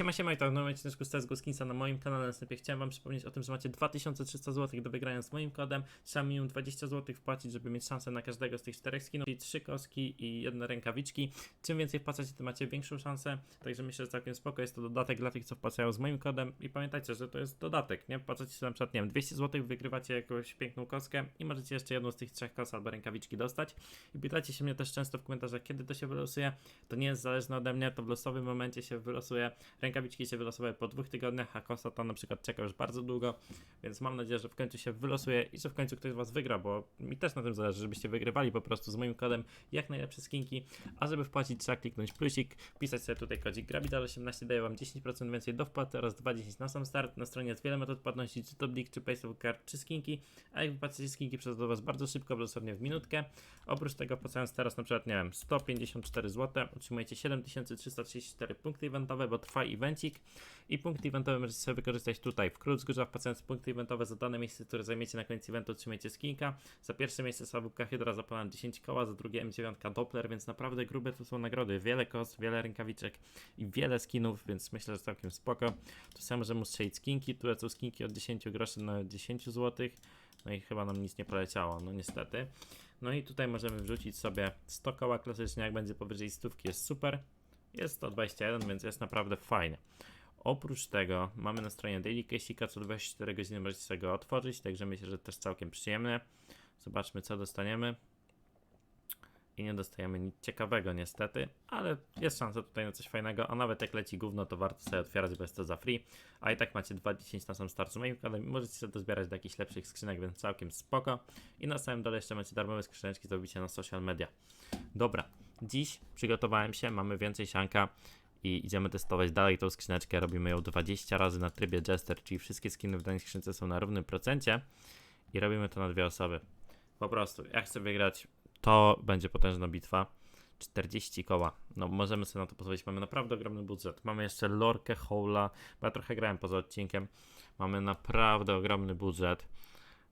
Siema, siema i to w nowym odcinku z CSGO Skinsa na moim kanale. Następnie chciałem wam przypomnieć o tym, że macie 2300 zł do wygrania z moim kodem. Trzeba minimum 20 zł wpłacić, żeby mieć szansę na każdego z tych czterech skinów, czyli trzy koski i jedne rękawiczki. Czym więcej wpłacacie, tym macie większą szansę. Także myślę, że całkiem spoko. Jest to dodatek dla tych, co wpłacają z moim kodem. I pamiętajcie, że to jest dodatek, nie? Wpłacacie na przykład, nie wiem, 200 zł, wygrywacie jakąś piękną koskę i możecie jeszcze jedną z tych trzech kos albo rękawiczki dostać. I pytacie się mnie też często w komentarzach, kiedy to się wylosuje. To nie jest zależne ode mnie, to w losowym momencie się wylosuje. Rękawiczki się wylosowały po dwóch tygodniach, a kosa to na przykład czeka już bardzo długo, więc mam nadzieję, że w końcu się wylosuje i że w końcu ktoś z Was wygra, bo mi też na tym zależy, żebyście wygrywali po prostu z moim kodem jak najlepsze skinki, a żeby wpłacić trzeba kliknąć plusik, pisać sobie tutaj kodzik Grabidal18 daje Wam 10% więcej do wpłaty oraz 2,10 na sam start. Na stronie jest wiele metod płatności, czy to Blik, czy PaySafe Card, czy skinki, a jak wypłacicie skinki, przez do Was bardzo szybko, dosłownie w minutkę. Oprócz tego płacając teraz na przykład, nie wiem, 154 zł, otrzymujecie 7334 punkty eventowe, bo trwa evencik i punkty eventowe możecie sobie wykorzystać tutaj w Krótwzgórza, wpłacając punkty eventowe za dane miejsce, które zajmiecie na koniec eventu, otrzymujecie skinka. Za pierwsze miejsce Sawubka Hydra za ponad 10 koła, za drugie M9 Doppler, więc naprawdę grube to są nagrody. Wiele kos, wiele rękawiczek i wiele skinów, więc myślę, że całkiem spoko. Tu samo możemy strzelić skinki, tu lecą skinki od 10 groszy na 10 zł. No i chyba nam nic nie poleciało, no niestety. No i tutaj możemy wrzucić sobie 100 koła klasycznie, jak będzie powyżej stówki jest super. Jest 121, więc jest naprawdę fajnie. Oprócz tego mamy na stronie Daily Case'ika, co 24 godziny możecie sobie go otworzyć, także myślę, że też całkiem przyjemne. Zobaczmy co dostaniemy. I nie dostajemy nic ciekawego niestety, ale jest szansa tutaj na coś fajnego, a nawet jak leci gówno, to warto sobie otwierać, bo jest to za free. A i tak macie 2,10 na sam start z moim możecie sobie to zbierać do jakichś lepszych skrzynek, więc całkiem spoko. I na samym dole jeszcze macie darmowe skrzyneczki do na social media. Dobra, dziś przygotowałem się, mamy więcej sianka i idziemy testować dalej tą skrzyneczkę. Robimy ją 20 razy na trybie Jester, czyli wszystkie skiny w danej skrzynce są na równym procencie i robimy to na dwie osoby. Po prostu, jak chcę wygrać, to będzie potężna bitwa. 40 koła. No możemy sobie na to pozwolić. Mamy naprawdę ogromny budżet. Mamy jeszcze lorkę, hola, bo ja trochę grałem poza odcinkiem. Mamy naprawdę ogromny budżet.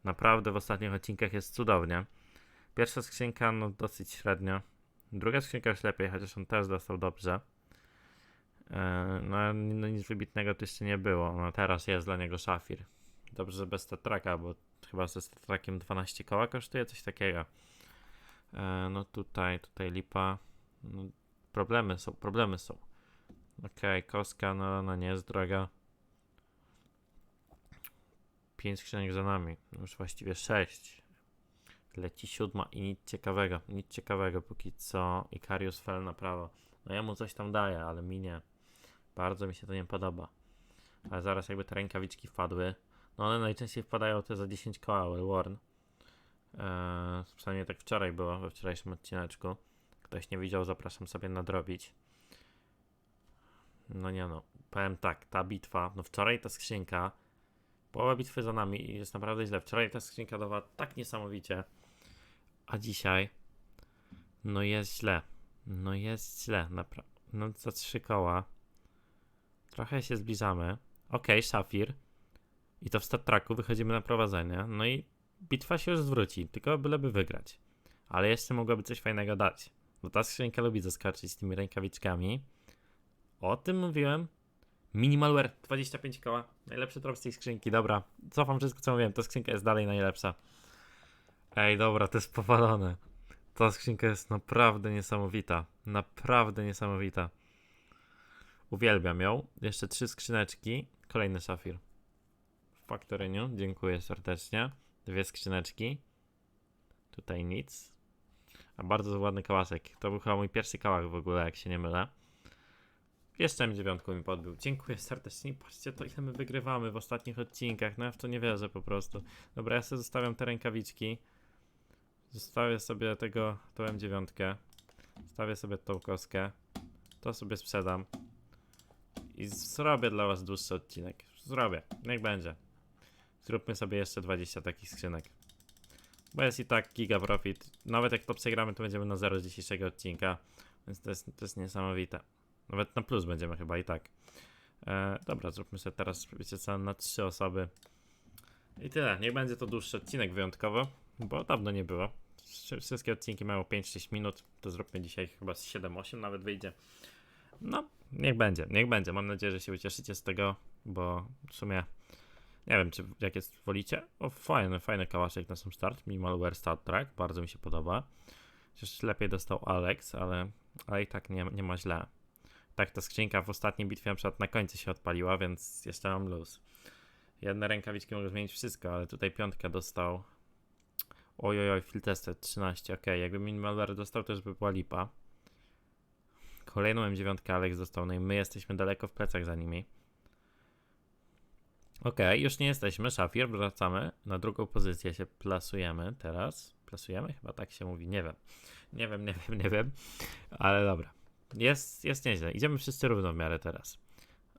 Naprawdę w ostatnich odcinkach jest cudownie. Pierwsza skrzynka, no dosyć średnio. Druga skrzynka już lepiej, chociaż on też dostał dobrze. Eee, no, no nic wybitnego tu jeszcze nie było. No teraz jest dla niego szafir. Dobrze, że bez tetraka, bo chyba ze tetrakiem 12 koła kosztuje coś takiego. E, no tutaj, tutaj lipa. No, problemy są, problemy są. Okej, koska, no, no nie jest droga. 5 skrzynek za nami, już właściwie 6. Leci siódma i nic ciekawego, nic ciekawego póki co. Ikarius fell na prawo. No ja mu coś tam daję, ale mi nie. Bardzo mi się to nie podoba. Ale zaraz jakby te rękawiczki wpadły. No one najczęściej wpadają te za 10 koła, Worn. Eee, przynajmniej tak wczoraj było, we wczorajszym odcineczku. Ktoś nie widział, zapraszam sobie nadrobić. No nie no, powiem tak, ta bitwa, no wczoraj ta skrzynka, połowa bitwy za nami i jest naprawdę źle. Wczoraj ta skrzynka dawała tak niesamowicie, a dzisiaj, no jest źle. No jest źle, naprawdę. No za trzy koła. Trochę się zbliżamy. Okej, szafir. I to w stat tracku wychodzimy na prowadzenie. No i bitwa się już zwróci, tylko byleby wygrać. Ale jeszcze mogłaby coś fajnego dać. Bo ta skrzynka lubi zaskoczyć tymi rękawiczkami. O tym mówiłem. Minimalware 25 koła. Najlepszy trop z tej skrzynki. Dobra, cofam wszystko co mówiłem. Ta skrzynka jest dalej najlepsza. Ej, dobra, to jest powalone. Ta skrzynka jest naprawdę niesamowita. Naprawdę niesamowita. Uwielbiam ją. Jeszcze trzy skrzyneczki. Kolejny szafir. W faktoryniu. Dziękuję serdecznie. Dwie skrzyneczki. Tutaj nic. A bardzo ładny kałaszek. To był chyba mój pierwszy kałach w ogóle, jak się nie mylę. Jeszcze M9 mi podbił. Dziękuję serdecznie. Patrzcie to, ile my wygrywamy w ostatnich odcinkach. No ja w to nie wierzę po prostu. Dobra, ja sobie zostawiam te rękawiczki. Zostawię sobie tego, tą M9. Zostawię sobie tą koskę. To sobie sprzedam. I zrobię dla was dłuższy odcinek. Zrobię. Niech będzie. Zróbmy sobie jeszcze 20 takich skrzynek. Bo jest i tak giga profit. Nawet jak to przegramy, to będziemy na 0 z dzisiejszego odcinka. Więc to jest, to jest niesamowite. Nawet na plus będziemy chyba i tak. E, dobra, zróbmy sobie teraz, wiecie co, na 3 osoby. I tyle. Niech będzie to dłuższy odcinek wyjątkowo, bo dawno nie było. Wszy- Wszystkie odcinki mają 5-6 minut. To zróbmy dzisiaj chyba z 7-8 nawet wyjdzie. No, niech będzie, niech będzie. Mam nadzieję, że się ucieszycie z tego, bo w sumie nie wiem, czy jak jest wolicie. O, fajny, fajny kałaszek na sam start. Minimalware Star Track, bardzo mi się podoba. Chociaż lepiej dostał Alex, ale, ale i tak nie, nie ma źle. Tak, ta skrzynka w ostatniej bitwie na przykład na końcu się odpaliła, więc jeszcze mam luz. Jedne rękawiczki mogą zmienić wszystko, ale tutaj piątka dostał. Ojojoj, field tested 13, ok. Jakby minimalware dostał, to już by była lipa. Kolejną M9 Alex dostał, no i my jesteśmy daleko w plecach za nimi. Okej, już nie jesteśmy. Szafir, wracamy. Na drugą pozycję się plasujemy teraz. Plasujemy? Chyba tak się mówi. Nie wiem. Nie wiem, nie wiem, nie wiem. Ale dobra. Jest, jest nieźle. Idziemy wszyscy równo w miarę teraz.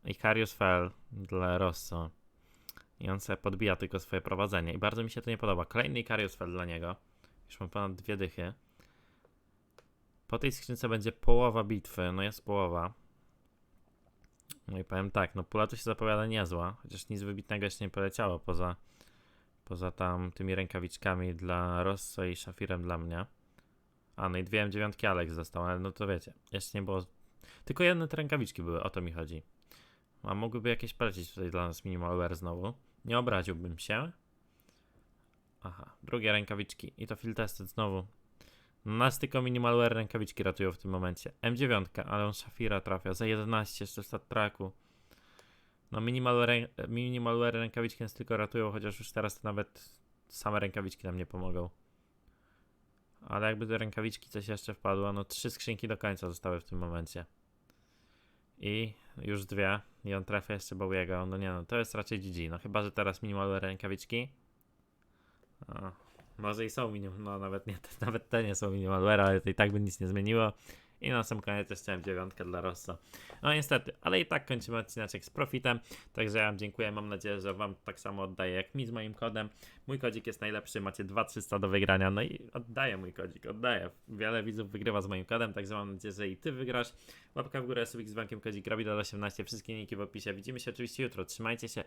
Ikarius fell dla Rosso. I on sobie podbija tylko swoje prowadzenie. I bardzo mi się to nie podoba. Kolejny Ikarius fell dla niego. Już mam ponad dwie dychy. Po tej skrzynce będzie połowa bitwy. No jest połowa. No i powiem tak, no pula to się zapowiada niezła, chociaż nic wybitnego jeszcze nie poleciało poza, poza tam tymi rękawiczkami dla Rosso i Szafirem dla mnie. A, no i dwie M9 Alex został, ale no to wiecie, jeszcze nie było... Tylko jedne te rękawiczki były, o to mi chodzi. A mogłyby jakieś polecieć tutaj dla nas minimalware znowu. Nie obraziłbym się. Aha, drugie rękawiczki i to field tested znowu. Nas tylko minimalware rękawiczki ratują w tym momencie. M9, ale on Shafira trafia za 11 jeszcze w stat tracku. No minimalware, minimalware rękawiczki nas tylko ratują, chociaż już teraz to nawet same rękawiczki nam nie pomogą. Ale jakby do rękawiczki coś jeszcze wpadło, no trzy skrzynki do końca zostały w tym momencie. I już dwie. I on trafia jeszcze Bowiego. No nie no, to jest raczej GG. No chyba, że teraz minimalware rękawiczki. O, może i są minim, no nawet nie, nawet te nie są minimalware, ale to i tak by nic nie zmieniło. I na sam koniec jeszcze chciałem dziewiątkę dla Rossa. No niestety, ale i tak kończymy odcineczek z profitem. Także ja wam dziękuję, mam nadzieję, że wam tak samo oddaję jak mi z moim kodem. Mój kodzik jest najlepszy, macie 2300 do wygrania, no i oddaję mój kodzik, oddaję. Wiele widzów wygrywa z moim kodem, także mam nadzieję, że i ty wygrasz. Łapka w górę, subik z bankiem kodzik, Rabidal18, wszystkie linki w opisie. Widzimy się oczywiście jutro, trzymajcie się.